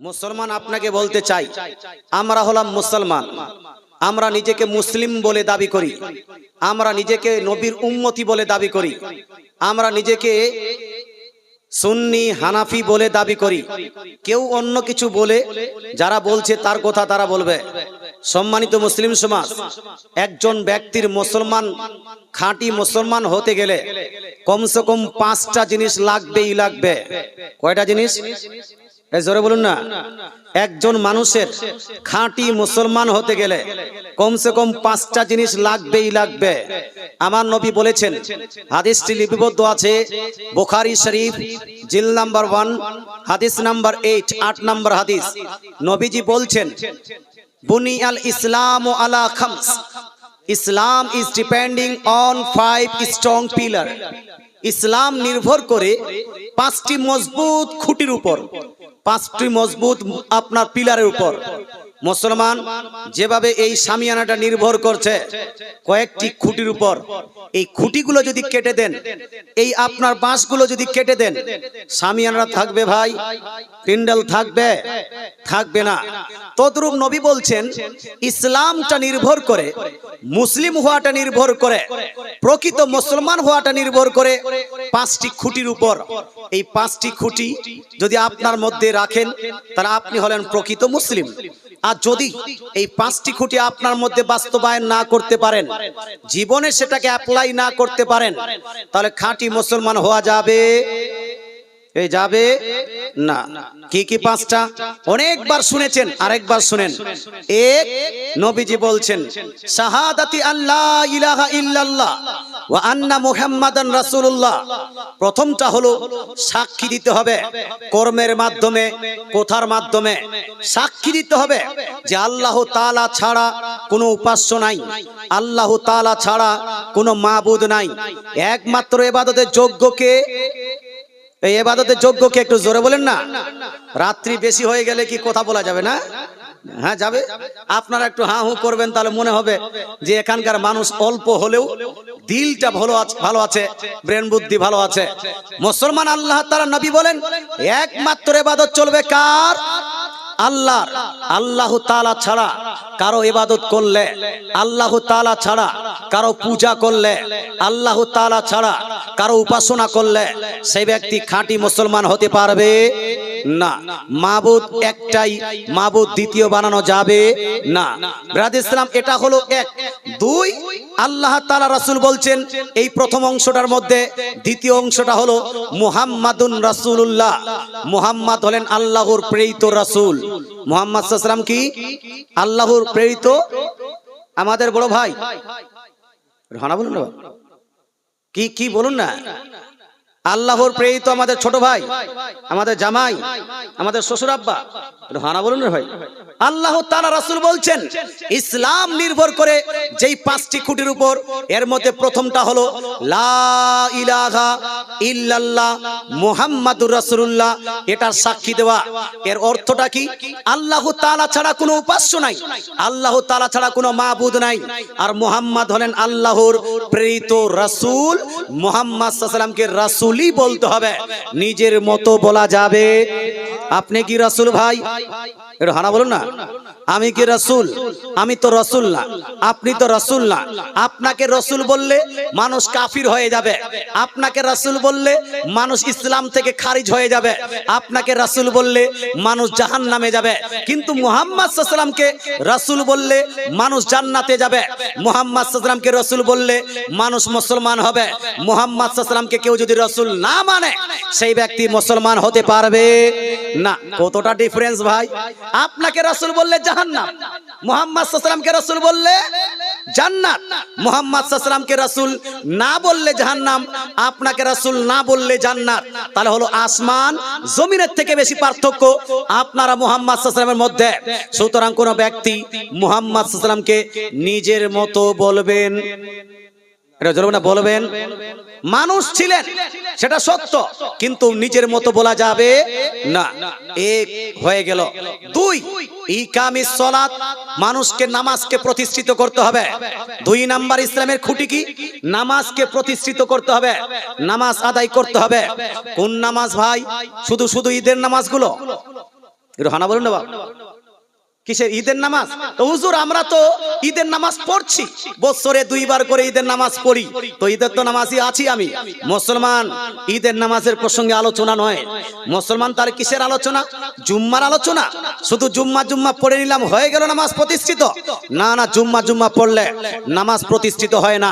মুসলমান আপনাকে বলতে চাই, আমরা হলাম মুসলমান। আমরা নিজেকে মুসলিম বলে দাবি করি। আমরা নিজেকে নবীর উম্মতি বলে দাবি করি। আমরা নিজেকে সুন্নি, হানাফি বলে দাবি করি। কেউ অন্য কিছু বলে, যারা বলছে তার কথা তারা বলবে। সম্মানিত মুসলিম সমাজ, একজন ব্যক্তির মুসলমান, খাঁটি মুসলমান হতে গেলে কমসে কম পাঁচটা জিনিস লাগবেই লাগবে। কয়টা জিনিস? জোরে বলুন না। একজন মানুষের খাঁটি মুসলমান হতে গেলে কমসে কম পাঁচটা জিনিস লাগবেই লাগবে। আমার নবী বলেছেন, হাদিসটি লিপিবদ্ধ আছে, বোখারি শরীফ, জিল নাম্বার ওয়ান, হাদিস নাম্বার এইট, আট নাম্বার হাদিস। নবীজি বলছেন বুনি আল ইসলাম ও আলা খামস। Islam is depending on five strong pillar Islam নির্ভর করে পাঁচটি মজবুত খুঁটির উপর। পাঁচটি মজবুত আপনার পিলারের উপর। মুসলমান যেভাবে এই সামিয়ানাটা নির্ভর করছে, কয়েকটি খুঁটির উপর, এই খুঁটিগুলো যদি কেটে দেন, এই আপনার বাঁশগুলো যদি কেটে দেন সামিয়ানারা থাকবে ভাই পিন্ডাল থাকবে থাকবে না। তদ্রূপ নবী বলছেন, ইসলামটা নির্ভর করে, মুসলিম হওয়াটা নির্ভর করে, প্রকৃত মুসলমান হওয়াটা নির্ভর করে পাঁচটি খুঁটির উপর। এই পাঁচটি খুঁটি যদি আপনার মধ্যে রাখেন, তাহলে আপনি হলেন প্রকৃত মুসলিম। আর যদি এই পাঁচটি খুঁটি আপনার মধ্যে বাস্তবায়ন না করতে পারেন, জীবনে সেটাকে অ্যাপ্লাই না করতে পারেন, তাহলে খাঁটি মুসলমান হওয়া যাবে। এই যাবে? না। কি কি পাঁচটা? অনেকবার শুনেছেন, আরেকবার শুনেন। এক, নবীজি বলছেন, শাহাদাতি আল্লাহ ইলাহা ইল্লাল্লাহ। ওয়া আন্না মুহাম্মাদান রাসূলুল্লাহ। প্রথমটা হলো সাক্ষী দিতে হবে কর্মের মাধ্যমে, কথার মাধ্যমে। সাক্ষী দিতে হবে যে আল্লাহ তাআলা ছাড়া কোনো উপাস্য নাই, আল্লাহ তাআলা ছাড়া কোনো মাবুদ নাই। একমাত্র ইবাদতের যোগ্যকে, এই এবাদতের যোগ্যকে একটু জোরে বলেন না? রাত্রি বেশি হয়ে গেলে কি কথা বলা যাবে না? হ্যাঁ যাবে? আপনারা একটু হা হু করবেন, তাহলে মনে হবে যে এখানকার মানুষ অল্প হলেও দিলটা ভালো আছে ভালো আছে, ব্রেন বুদ্ধি ভালো আছে। মুসলমান আল্লাহ তারা নবী বলেন, একমাত্র এবাদত চলবে কার? আল্লাহ আল্লাহ তালা ছাড়া কারও ইবাদত করলে, আল্লাহ তালা ছাড়া কারও পূজা করলে, আল্লাহ তালা ছাড়া কারও উপাসনা করলে, সেই ব্যক্তি খাঁটি মুসলমান হতে পারবে? না, মাবুদ একটাই, মাবুদ দ্বিতীয় বানানো যাবে, না। ব্রাদ ইসলাম, এটা হলো এক। দুই, আল্লাহ তালা রাসুল বলছেন, এই প্রথম অংশটার মধ্যে দ্বিতীয় অংশটা হলো মুহাম্মাদুন রাসুল্লাহ মুহাম্মদ হলেন আল্লাহর প্রেরিত রাসুল। মুহাম্মদ সাল্লাম কি? আল্লাহর প্রেরিত? আমাদের বড় ভাই। রানা বলুন কি কি বলুন না? আল্লাহর প্রেরিত আমাদের ছোট ভাই, আমাদের জামাই, আমাদের শ্বশুর আব্বা। হানা বলুন ভাই। আল্লাহ তাআলা রাসূল বলছেন, ইসলাম নির্ভর করে যেই পাঁচটি খুঁটির উপর, এর মধ্যে প্রথমটা হলো, লা ইল্লাল্লাহ মুহাম্মাদুর রাসূলুল্লাহ। এটার সাক্ষী দেওয়া। এর অর্থটা কি? আল্লাহ তালা ছাড়া কোনো উপাস্য নাই। আল্লাহ তালা ছাড়া কোনো মাবুদ নাই। আর মুহাম্মদ হলেন আল্লাহর প্রেরিত রাসূল, মুহাম্মদ আলাইহি সাল্লামকে বলতে হবে। নিজের মতো বলা যাবে। আপনি কি রাসুল ভাই? একটু হানা বলুন না? আমি কি রসুল? আমি তো রসুল না। আপনি তো রসুল না। আপনাকে রসুল বললে মানুষ কাফির হয়ে যাবে। আপনাকে রসুল বললে মানুষ ইসলাম থেকে খারিজ হয়ে যাবে। আপনাকে রসুল বললে মানুষ জাহান নামে যাবে। কিন্তু মুহাম্মদ সাল্লামকে রসুল বললে মানুষ জান্নাতে যাবে। মুহাম্মদ সাল্লামকে রসুল বললে মানুষ মুসলমান হবে। মুহাম্মদ সাল্লামকে কেউ যদি রসুল না মানে সেই ব্যক্তি মুসলমান হতে পারবে না। কতটা ডিফারেন্স ভাই? আপনাকে রসুল বললে জাহান্নাম, মুহাম্মদ সাল্লামকে রসুল বললে জান্নাত, মুহাম্মদ সাল্লামকে রসুল না বললে জাহান্নাম, আপনাকে রসুল না বললে জান্নাত। তাহলে হলো আসমান জমিনের থেকে বেশি পার্থক্য আপনারা মুহাম্মদ সাল্লামের মধ্যে। সুতরাং কোন ব্যক্তি মুহাম্মদ সাল্লামকে নিজের মতো বলবেন এটা বলবেন? মানুষ ছিলেন, সেটা সত্য, কিন্তু নিজের মতো বলা যাবে না। এক হয়ে গেল। দুই ইকামিস সলাত মানুষকে নামাজকে প্রতিষ্ঠিত করতে হবে। দুই নাম্বার ইসলামের খুঁটি কি? নামাজকে প্রতিষ্ঠিত করতে হবে, নামাজ আদায় করতে হবে। কোন নামাজ ভাই? শুধু শুধু ঈদের নামাজগুলো? হানা বলুন না বাবা। কিসের? ঈদের নামাজ? তো হুজুর, আমরা তো ঈদের নামাজ পড়ছি। বছরে দুইবার করে ঈদের নামাজ পড়ি। তো ঈদের তো নামাজই আছি আমি। মুসলমান, ঈদের নামাজের প্রসঙ্গে আলোচনা নয়। মুসলমান তার কিসের আলোচনা? জুম্মার আলোচনা। শুধু জুম্মা জুম্মা পড়ে নিলাম, হয়ে গেল নামাজ প্রতিষ্ঠিত। না না, জুম্মা জুম্মা পড়লে নামাজ প্রতিষ্ঠিত হয় না।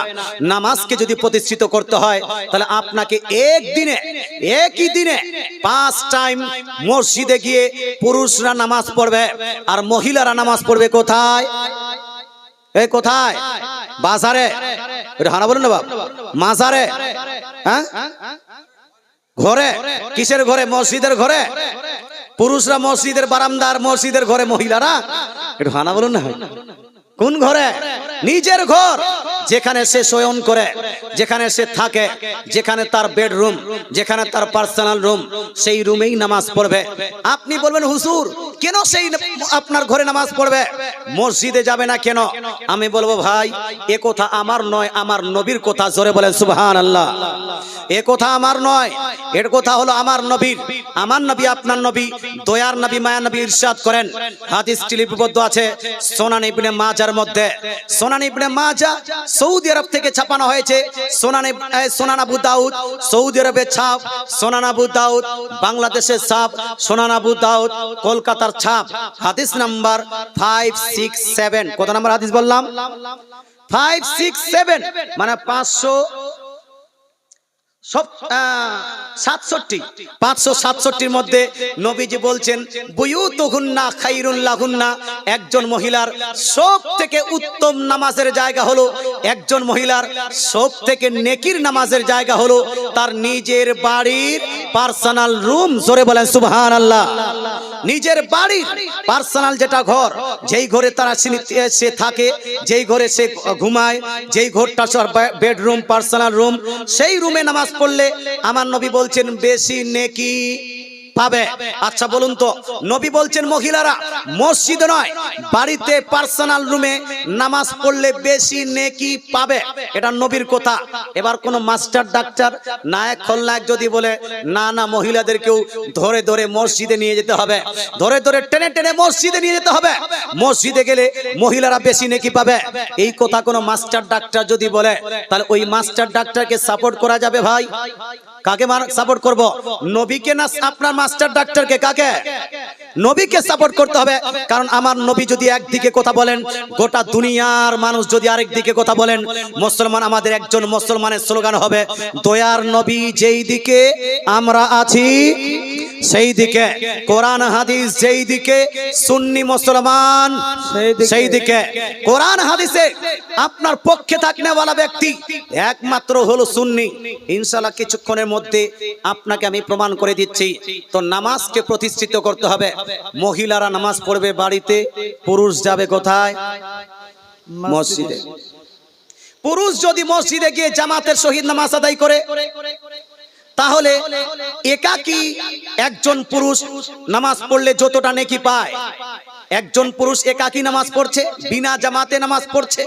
নামাজকে যদি প্রতিষ্ঠিত করতে হয়, তাহলে আপনাকে একদিনে, একই দিনে পাঁচ টাইম মসজিদে গিয়ে পুরুষরা নামাজ পড়বে আর মহিলারা নামাজ পড়বে কোথায়? এই কোথায়? বাজারে। হানা বলুন বাপ। মাজারে। হ্যাঁ? ঘরে। কিসের ঘরে? মসজিদের ঘরে। পুরুষরা মসজিদের বারান্দার মসজিদের ঘরে মহিলারা? একটু হানা বলুন না কোন ঘরে? নিজের ঘর। যেখানে সে শয়ন করে, যেখানে সে থাকে, যেখানে তার বেডরুম যেখানে তার পার্সোনাল রুম সেই রুমেই নামাজ পড়বে। আপনি বলবেন হুসুর কেন সেই আপনার ঘরে নামাজ পড়বে? মসজিদে যাবে না কেন? আমি বলব, ভাই, এ কথা আমার নয়, আমার নবীর কথা জোরে বলেন সুবহান আল্লাহ এ কথা আমার নয়, এর কথা হলো আমার নবীর। আমার নবী আপনার নবী, দয়ার নবী মায়া নবী ইরশাদ করেন। হাদিস লিপিবদ্ধ আছে সোনান ইবনে মাজার মধ্যে। সোনান ইবনে মাজা সৌদি আরব থেকে ছাপানো হয়েছে। সোনানে সোনানাবু দাউদ। সৌদি আরবের ছাপ, সোনান আবু দাউদ। বাংলাদেশের ছাপ, সোনান আবু দাউদ। কলকাতার ছাপ, হাদিস নাম্বার ফাইভ সিক্স সেভেন কত নাম্বার হাদিস বললাম? ফাইভ সিক্স সেভেন মানে পাঁচশো সাতষট্টি, পাঁচশো সাতষট্টির মধ্যে নবীজি বলছেন, বুয়ুতুহুন্না খাইরুল্লাহুন্না একজন মহিলার সব থেকে উত্তম নামাজের জায়গা হলো, একজন মহিলার সব থেকে নেকির নামাজের জায়গা হলো, তার নিজের বাড়ির পার্সোনাল রুম, জোরে বলেন সুবহান আল্লাহ নিজের বাড়ির পার্সোনাল যেটা ঘর, যেই ঘরে তারা সে থাকে, যেই ঘরে সে ঘুমায়, যেই ঘরটা বেডরুম, পার্সোনাল রুম, সেই রুমে নামাজ পড়লে আমার নবী বলছেন বেশি নেকি পাবে। আচ্ছা বলুন তো, নবী বলছেন মহিলারা, মসজিদে নয়, বাড়িতে পার্সোনাল রুমে নামাজ পড়লে বেশি নেকি পাবে। এটা নবীর কথা। এবার কোন মাস্টার, ডাক্তার, নায়ক, খলনায়ক যদি বলে, না না, মহিলাদেরকেও ধরে ধরে মসজিদে নিয়ে যেতে হবে, ধরে ধরে, টেনে টেনে মসজিদে নিয়ে যেতে হবে। মসজিদে গেলে মহিলারা বেশি নেকি পাবে। এই কথা কোনো মাস্টার, ডাক্তার যদি বলে, তাহলে ওই মাস্টার, ডাক্তারকে সাপোর্ট করা যাবে ভাই? কাকে সাপোর্ট করব? নবীকে না আপনার মাস্টার ডাক্তারকে কাকে? নবীকে সাপোর্ট করতে হবে। কারণ আমার নবী যদি একদিকে কথা বলেন গোটা দুনিয়ার মানুষ যদি আরেক দিকে কথা বলেন মুসলমান আমাদের একজন মুসলমানের স্লোগান হবে দয়ার নবী যেই দিকে আমরা আছি সেই দিকে। কোরআন হাদিস যেই দিকে সুন্নি মুসলমান সেই দিকে। কোরআন হাদিসে আপনার পক্ষে থাকনেওয়ালা ব্যক্তি একমাত্র হলো সুন্নি। ইনশাআল্লাহ কিছুক্ষণের মধ্যে আপনাকে আমি প্রমাণ করে দিচ্ছি। তো নামাজকে প্রতিষ্ঠিত করতে হবে। মহিলারা নামাজ পড়বে বাড়িতে, পুরুষ যাবে কোথায়? মসজিদে। পুরুষ যদি মসজিদে গিয়ে জামাতের শহীদ নামাজ আদায় করে, তাহলে একাকি একজন পুরুষ নামাজ পড়লে যতটা নেকি পায় একজন পুরুষ একাকি নামাজ পড়ছে বিনা জামাতে নামাজ পড়ছে।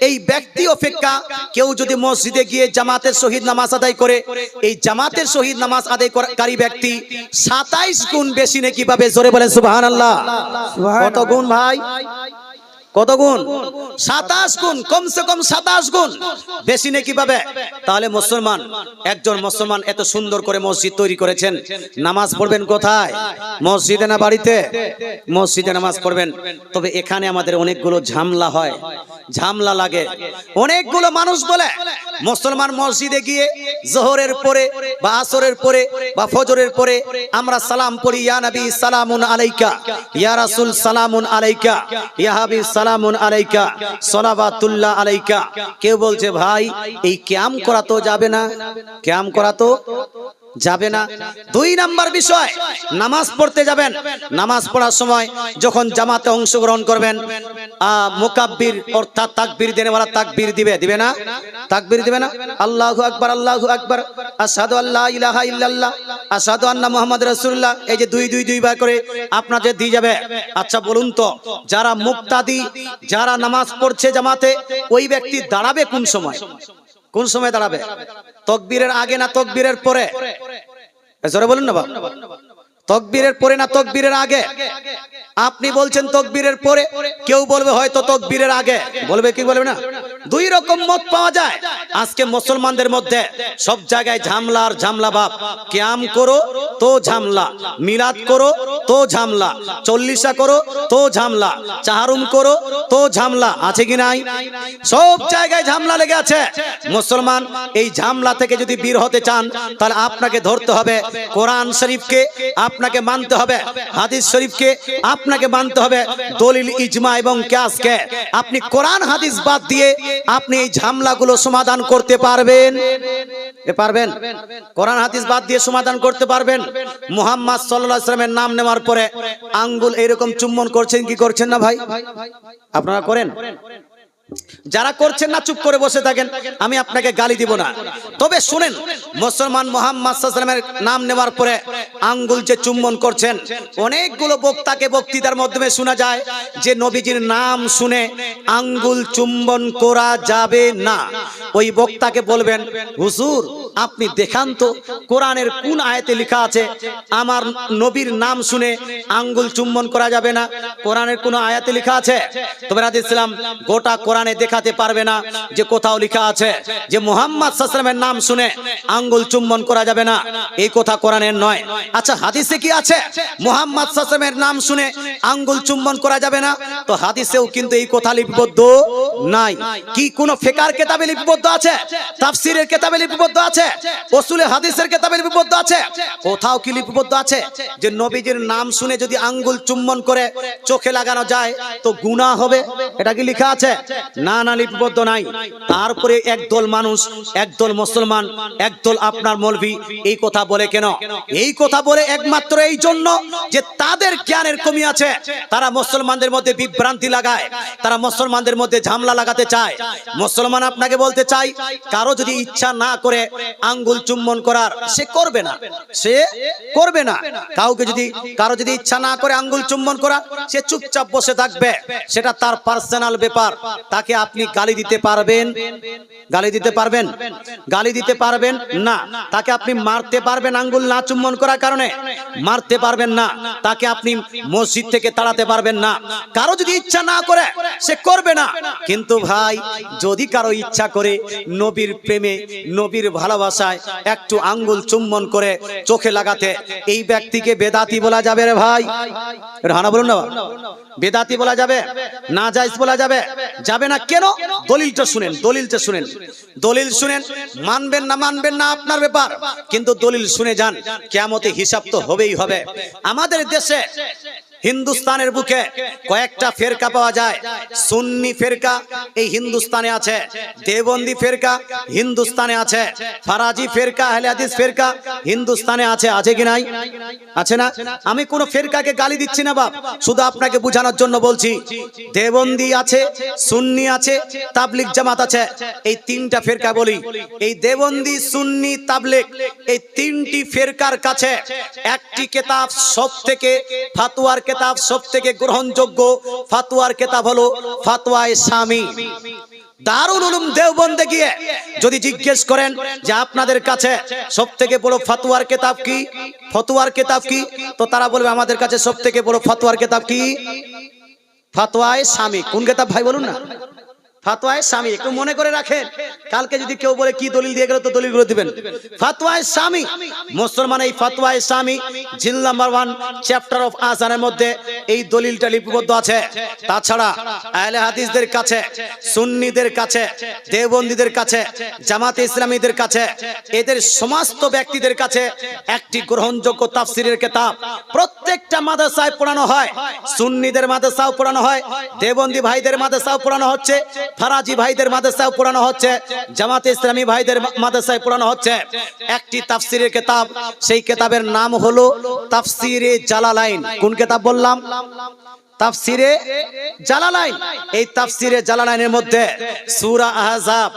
এই ব্যক্তি অপেক্ষা কেউ যদি মসজিদে গিয়ে জামাতের শহীদ নামাজ আদায় করে এই জামাতের শহীদ নামাজ আদায়কারী ব্যক্তি সাতাইশ গুণ বেশি নেই কীভাবে জোরে বলেন সুবাহ আল্লাহ কত গুণ ভাই? কত গুণ? সাতাশ গুণ, কমসে কম সাতাশ গুণ। বেশি নেই কীভাবে? তাহলে মুসলমান, একজন মুসলমান এত সুন্দর করে মসজিদ তৈরি করেছেন, নামাজ পড়বেন কোথায়? মসজিদে না বাড়িতে? মসজিদে নামাজ পড়বেন। তবে এখানে আমাদের অনেকগুলো ঝামলা হয়। ঝামলা লাগে। অনেকগুলো মানুষ বলে মুসলমান মসজিদে গিয়ে জোহরের পরে বা আসরের পরে বা ফজরের পরে আমরা সালাম পড়ি, ইয়া নবী, সালামুন আলাইকা, ইয়া রাসূল, সালামুন আলাইকা, ইয়া হাবিব, সালামুন আলাইকা সলাবাতুল্লাহ আলাইকা। কেউ বলছে, ভাই, এই ক্যাম করা তো যাবে না, ক্যাম করা তো যাবে না। দুই নাম্বার বিষয়, নামাজ পড়তে যাবেন। নামাজ পড়ার সময় যখন জামাতে অংশগ্রহণ করবেন মুকাব্বির, অর্থাৎ তাকবীর দেনেওয়ালা তাকবীর দিবে। দিবে না? তাকবীর দিবে না? আল্লাহু আকবার আল্লাহু আকবার। আশহাদু আল্লাহ ইলাহা ইল্লাল্লাহ, আশহাদু আন্না মুহাম্মদ রাসূলুল্লাহ। এই যে দুই দুই দুইবার করে আপনাদের দিয়ে যাবে। আচ্ছা বলুন তো, যারা মুক্তাদি, যারা নামাজ পড়ছে জামাতে, ওই ব্যক্তি দাঁড়াবে কোন সময়? কোন সময় দাঁড়াবে? তকবীরের আগে না তকবীরের পরে? জোরে বলুন না বাবা তকবীরের পরে না তকবীরের আগে? আপনি বলছেন তকবীরের পরে, কেউ বলবে হয়তো তকবীরের আগে। বলবে কি বলবে না? দুই রকম মত পাওয়া যায়। আজকে মুসলমানদের মধ্যে সব জায়গায় ঝামলা আর ঝামলা বাপ। ক্যাম করো তো ঝামলা, মিলাদ করো তো ঝামলা। চল্লিশা করো, তো ঝামলা। চাহারুম করো, তো ঝামলা। আছে কি নাই? সব জায়গায় ঝামলা লেগে আছে। মুসলমান, এই ঝামলা থেকে যদি বীর হতে চান, তাহলে আপনাকে ধরতে হবে কোরআন শরীফকে, আপনাকে মানতে হবে হাদিস শরীফকে, আপনাকে মানতে হবে দলিল, ইজমা এবং ক্যাসকে। আপনি কোরআন, হাদিস বাদ দিয়ে আপনি এই ঝামলাগুলো সমাধান করতে পারবেন। পারবেন? কোরআন, হাদিস বাদ দিয়ে সমাধান করতে পারবেন? মুহাম্মদ সাল্লাল্লাহু আলাইহি নাম নাম নেওয়ার পরে আঙ্গুল এরকম চুম্বন করছেন কি করছেন না ভাই? আপনারা করেন? যারা করছেন না, চুপ করে বসে থাকেন। আমি আপনাকে গালি দিব না। তবে শুনেন, মুসলমান মোহাম্মদ সাল্লামের নাম নেওয়ার পরে আঙ্গুল যে চুম্বন করছেন, অনেকগুলো বক্তাকে বক্তৃতার মাধ্যমে শোনা যায় যে নবীজির নাম শুনে আঙ্গুল চুম্বন করা যাবে না। ওই বক্তাকে বলবেন, হুজুর, আপনি দেখান তো, কোরআনের কোন আয়াতে লেখা আছে, আমার নবীর নাম শুনে আঙ্গুল চুম্বন করা যাবে না, কোরআনের কোন আয়াতে লেখা আছে? তবে রাজ ইসলাম গোটা কোরআনে দেখাতে পারবে না যে কোথাও লেখা আছে যে মোহাম্মদ সাসলামের নাম শুনে আঙ্গুল চুম্বন করা যাবে না। এই কথা কোরআনের নয়। আচ্ছা হাদিসে কি আছে? মোহাম্মদ সাল্লামের নাম শুনে আঙ্গুল চুম্বন করা যাবে না? তো হাদিসেও কিন্তু এই কথা লিপিবদ্ধ নাই। কি কোন ফেকার কেতাবে লিপিবদ্ধ আছে? তাফসিরের কেতাবে লিপিবদ্ধ আছে? ওসুলে হাদিসের কেতাবে লিপিবদ্ধ আছে? কোথাও কি লিপিবদ্ধ আছে? যে নবীজির নাম শুনে যদি আঙ্গুল চুম্বন করে চোখে লাগানো যায়, তো গুনাহ হবে। এটা কি লেখা আছে? না না, লিপিবদ্ধ নাই। তারপরে একদল মানুষ, একদল মুসলমান, একদল আপনার মৌলভী, এই কথা বলে কেন? এই কথা বলে একমাত্র এই জন্য যে তাদের জ্ঞানের কমি আছে। তারা মুসলমানদের মধ্যে বিভ্রান্তি লাগায়। তারা মুসলমানদের মধ্যে ঝামলা লাগাতে চায়। মুসলমান আপনাকে বলতে চাই, কারও যদি ইচ্ছা না করে আঙ্গুল চুম্বন করার, সে করবে না। সে করবে না। কাউকে যদি, কারও যদি ইচ্ছা না করে আঙ্গুল চুম্বন করা সে চুপচাপ বসে থাকবে। সেটা তার পার্সোনাল ব্যাপার। তাকে আপনি গালি দিতে পারবেন? গালি দিতে পারবেন? গালি দিতে পারবেন? না। তাকে আপনি মারতে পারবেন আঙ্গুল না চুম্বন করার কারণে, মারতে পারবেন না, তাকে আপনি মসজিদ থেকে তাড়াতে পারবেন না। কারও যদি ইচ্ছা না করে, সে করবে না। কিন্তু ভাই, যদি কারও ইচ্ছা করে, নবীর প্রেমে, নবীর ভালোবাসায় একটু আঙ্গুল চুম্বন করে চোখে লাগাতে, এই ব্যক্তিকে বেদাতি বলা যাবে রে ভাই। হানা বলুন না। বেদাতি বলা যাবে না জায়জ বলা যাবে যাবে না কেন? দলিলটা শুনেন দলিলটা শুনেন। দলিল শুনেন, মানবেন না মানবেন না আপনার ব্যাপার। কিন্তু দলিল শুনে যান কেমতে হিসাব তো হবেই হবে। আমাদের দেশে হিন্দুস্তানের বুকে কয়েকটা ফেরকা পাওয়া যায়। সুন্নি ফেরকা এই হিন্দুস্তানে আছে দেবন্দি ফেরকা হিন্দুস্তানে আছে, ফারাজি ফেরকা হাদিস ফেরকা হিন্দুস্তানে আছে আছে কি নাই? আছে না? আমি কোন ফেরকাকে গালি দিচ্ছি না বাপ, শুধু আপনাকে বোঝানোর জন্য বলছি। দেবন্দি আছে, সুন্নি আছে তাবলিক জামাত আছে, এই তিনটা ফেরকা বলি। এই দেবন্দি সুন্নি তাবলিক এই তিনটি ফেরকার কাছে একটি কেতাব সব থেকে ফাতুয়ার সব থেকে গ্রহণযোগ্য ফাতুয়ার কেতাব হলো ফাতোয়ায়ে স্বামী। যদি জিজ্ঞেস করেন যে আপনাদের কাছে বড় ফাতুয়ার কেতাব কি? ফতুয়ার কেতাব কি? তো তারা আমাদের কাছে সব থেকে বড় ফাতুয়ার কেতাব কি? স্বামী। কোন কেতাব ভাই বলুন না। ফাতোয়ায়ে স্বামী, একটু মনে করে রাখেন, কালকে যদি কেউ বলে কি দলিল দিয়ে গেল তো দলিলগুলো দিবেন। ফাতোয়ায়ে স্বামী, মুসলমান এই ফাতোয়ায়ে স্বামী, জিল নাম্বার ওয়ান, চ্যাপ্টার অফ আজানের মধ্যে এই দলিলটা লিপিবদ্ধ আছে। তাছাড়া আহলে হাদিসদের কাছে, সুন্নিদের কাছে, দেওবন্দীদের কাছে, জামাতে ইসলামীদের কাছে, এদের সমস্ত ব্যক্তিদের কাছে একটি গ্রহণযোগ্য তাফসিরের কেতাব। প্রত্যেকটা মাদ্রাসায় পড়ানো হয়। সুন্নিদের মাদ্রাসাও পড়ানো হয় দেবন্দী ভাইদের মাদ্রাসাও পড়ানো হচ্ছে। ফারাজি ভাইদের মাদ্রাসায় পড়ানো হচ্ছে, জামাতে ইসলামী ভাইদের মাদ্রাসায় পড়ানো হচ্ছে। একটি তাফসিরের কেতাব, সেই কেতাবের নাম হলো তাফসিরে জালালাইন। কোন কেতাব বললাম? তাফসিরে জালালাইন। এই তাফসিরে জালালাইনের মধ্যে সূরা আহজাব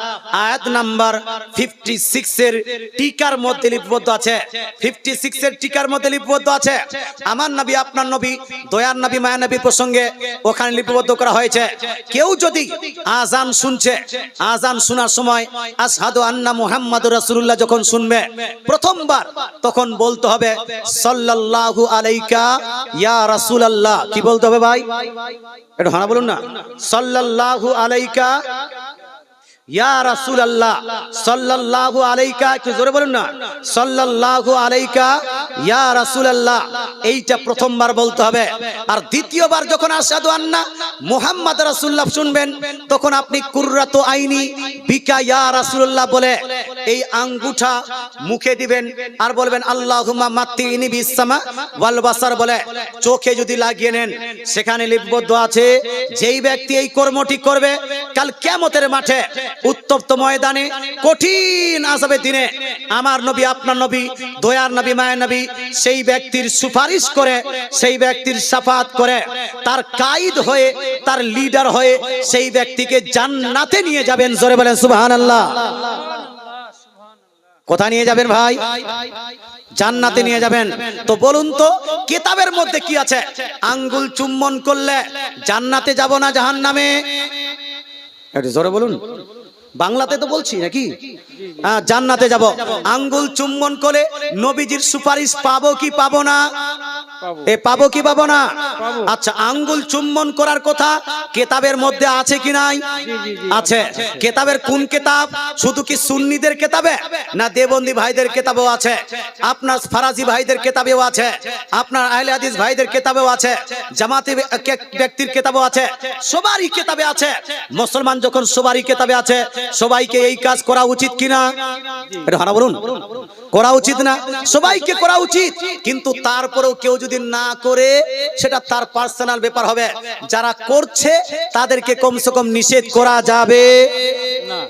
আয়াত নাম্বার 56 এর টিকার মধ্যে লিপিবদ্ধ আছে। 56 এর টিকার মধ্যে লিপিবদ্ধ আছে। আমার নবী, আপনার নবী, দয়ার নবী মায়া নবীর প্রসঙ্গে ওখানে লিপিবদ্ধ করা হয়েছে। কেউ যদি আজান শুনছে, আজান শোনার সময় আশহাদু আন্না মুহাম্মাদুর রাসূলুল্লাহ যখন শুনবে, প্রথমবার তখন বলতে হবে, সাল্লাল্লাহু আলাইকা ইয়া রাসূলুল্লাহ কি বলতে হবে ভাই? একটু হানা বলুন না। সাল্লাল্লাহু আলাইকা ইয়া সাল্লাল্লাহু আলাইকা, একটু বলুন না। আলাইকা, ইয়া এইটা প্রথমবার বলতে হবে। আর দ্বিতীয়বার যখন আন্না শুনবেন, তখন আপনি কুররাতু আইনি বিকা ইয়া রাসূলুল্লাহ বলে এই আঙ্গুঠা মুখে দিবেন আর বলবেন ওয়াল বাসার বলে চোখে যদি লাগিয়ে নেন, সেখানে লিপিবদ্ধ আছে। যেই ব্যক্তি এই কর্মটি করবে কাল কিয়ামতের মাঠে উত্তপ্ত ময়দানে কঠিন আযাবের দিনে আমার নবী, আপনার নবী, দয়ার নবী, মায়ের নবী সেই ব্যক্তির সুপারিশ করে, সেই ব্যক্তির সাফাত করে, তার কাইদ হয়ে, তার লিডার হয়ে সেই ব্যক্তিকে জান্নাতে নিয়ে যাবেন। জোরে বলেন, সুবহানাল্লাহ। কোথায় নিয়ে যাবেন ভাই? জান্নাতে নিয়ে যাবেন। তো বলুন তো, কিতাবের মধ্যে কি আছে? আঙ্গুল চুম্বন করলে জান্নাতে যাব না জাহান্নামে? একটু জোরে বলুন। বাংলাতে তো বলছি নাকি? হ্যাঁ জান্নাতে যাব। আঙ্গুল চুম্বন করে নবীজির সুপারিশ পাবো কি পাবো না? এ পাবো কি পাবো না? আচ্ছা আঙ্গুল চুম্বন করার কথা কেতাবের মধ্যে আছে কি নাই? আছে। কেতাবের কোন কেতাব? শুধু কি সুন্নিদের কেতাবে? না দেবন্দি ভাইদের কেতাবেও আছে। আপনার ফারাজি ভাইদের কেতাবেও আছে। আপনার আহলে হাদিস ভাইদের কেতাবেও আছে। জামাতি ব্যক্তির কেতাবেও আছে। সবারই কেতাবে আছে। মুসলমান যখন সবারই কেতাবে আছে সবাইকে এই কাজ করা উচিত কিনা এটা হারা বলুন। করা উচিত না? সবাইকে করা উচিত। কিন্তু তারপরেও কেউ যদি না করে, সেটা তার পার্সোনাল ব্যাপার হবে। যারা করছে, তাদেরকে কমসে কম নিষেধ করা যাবে।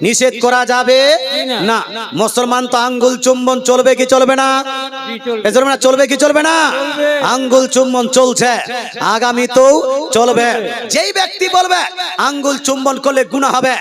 নিষেধ করা যাবে? না। মুসলমান তো আঙ্গুল চুম্বন চলবে কি চলবে না? চলবে? কি চলবে না? আঙ্গুল চুম্বন চলছে। আগামী তো চলবে। যেই ব্যক্তি বলবে আঙ্গুল চুম্বন করলে গুনাহ হবে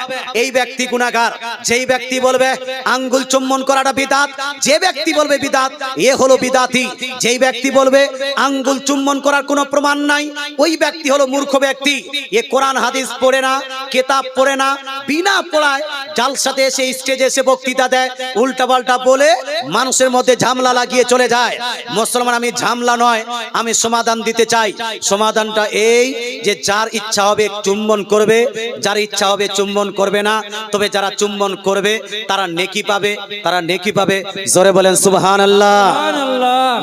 এই ব্যক্তি গুণাগার যেই ব্যক্তি বলবে আঙ্গুল চুম্বন করাটা বিদাত যে ব্যক্তি বলবে বিদাত এ হলো বিদাতি। যেই ব্যক্তি বলবে আঙ্গুল চুম্বন করার কোনো প্রমাণ নাই ওই ব্যক্তি হলো মূর্খ ব্যক্তি। এ কোরআন হাদিস পড়ে না কেতাব পড়ে না বিনা পড়ায় জালসাতে এসে স্টেজে এসে বক্তৃতা দেয় উল্টা পাল্টা বলে মানুষের মধ্যে ঝামলা লাগিয়ে চলে যায়। মুসলমান আমি ঝামলা নয় আমি সমাধান দিতে চাই। সমাধানটা এই যে যার ইচ্ছা হবে চুম্বন করবে যার ইচ্ছা হবে চুম্বন করবে না তবে যারা চুম্বন করবে তারা নেকি পাবে তারা নেকি পাবে। জোরে বলেন সুবহান আল্লাহ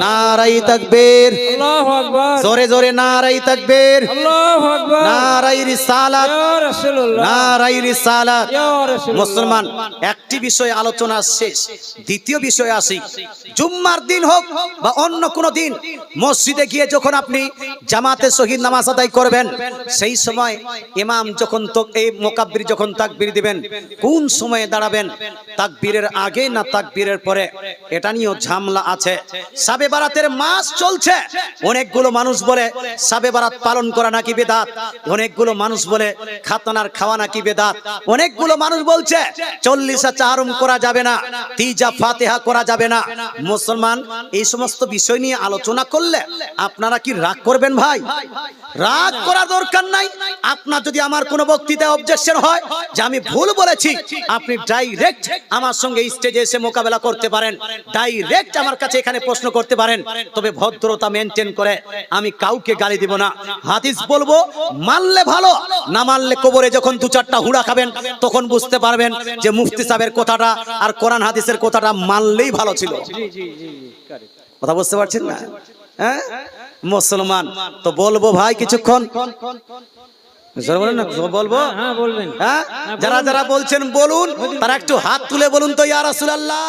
নারাই তাকবীর। আল্লাহু আকবার। জোরে জোরে নারাই তাকবীর। আল্লাহু আকবার। নারাই রিসালাত। ইয়া রাসূলুল্লাহ। নারাই রিসালাত। ইয়া মুসলমান, একটি বিষয় আলোচনা শেষ, দ্বিতীয় বিষয় আসি। জুম্মার দিন হোক বা অন্য কোনো দিন, মসজিদে গিয়ে যখন আপনি জামাতে শহীদ নামাজ আদায় করবেন, সেই সময় ইমাম যখন তো এই মোকাব্বির যখন তাকবীর দিবেন, কোন সময়ে দাঁড়াবেন? তাকবীরের আগে না তাকবীরের পরে? এটা নিয়েও ঝামলা আছে। সাবে বারাতের মাস চলছে। অনেকগুলো মানুষ বলে, সাবে বারাত পালন করা নাকি বেদাত? অনেকগুলো মানুষ বলে, খাতনার খাওয়া নাকি বেদাত? অনেকগুলো মানুষ বলছে চল্লিশা চারম করা যাবে না তিজা ফাতেহা করা যাবে না। মুসলমান, এই সমস্ত বিষয় নিয়ে আলোচনা করলে আপনারা কি রাগ করবেন ভাই? রাগ করার দরকার নাই। আপনার যদি আমার কোনো অবজেকশন হয়, যে আমি ভুল বলেছি, আপনি ডাইরেক্ট আমার সঙ্গে স্টেজে এসে মোকাবেলা করতে পারেন। ডাইরেক্ট আমার কাছে এখানে প্রশ্ন করতে পারেন। তবে ভদ্রতা মেনটেন করে আমি কাউকে গালি দিব না। হাদিস বলব, মানলে ভালো, না মানলে কবরে যখন দু চারটা হুড়া খাবেন, তখন বুঝতে পারবেন যে মুফতি সাহেবের কথাটা আর কোরআন হাদিসের কথাটা মানলেই ভালো ছিল। কথা বুঝতে পারছেন না? হ্যাঁ? মুসলমান। তো বলব ভাই কিছুক্ষণ। বলব? হ্যাঁ, হ্যাঁ হ্যাঁ? যারা যারা বলছেন বলুন। তারা একটু হাত তুলে বলুন তো ইয়া রাসূলুল্লাহ।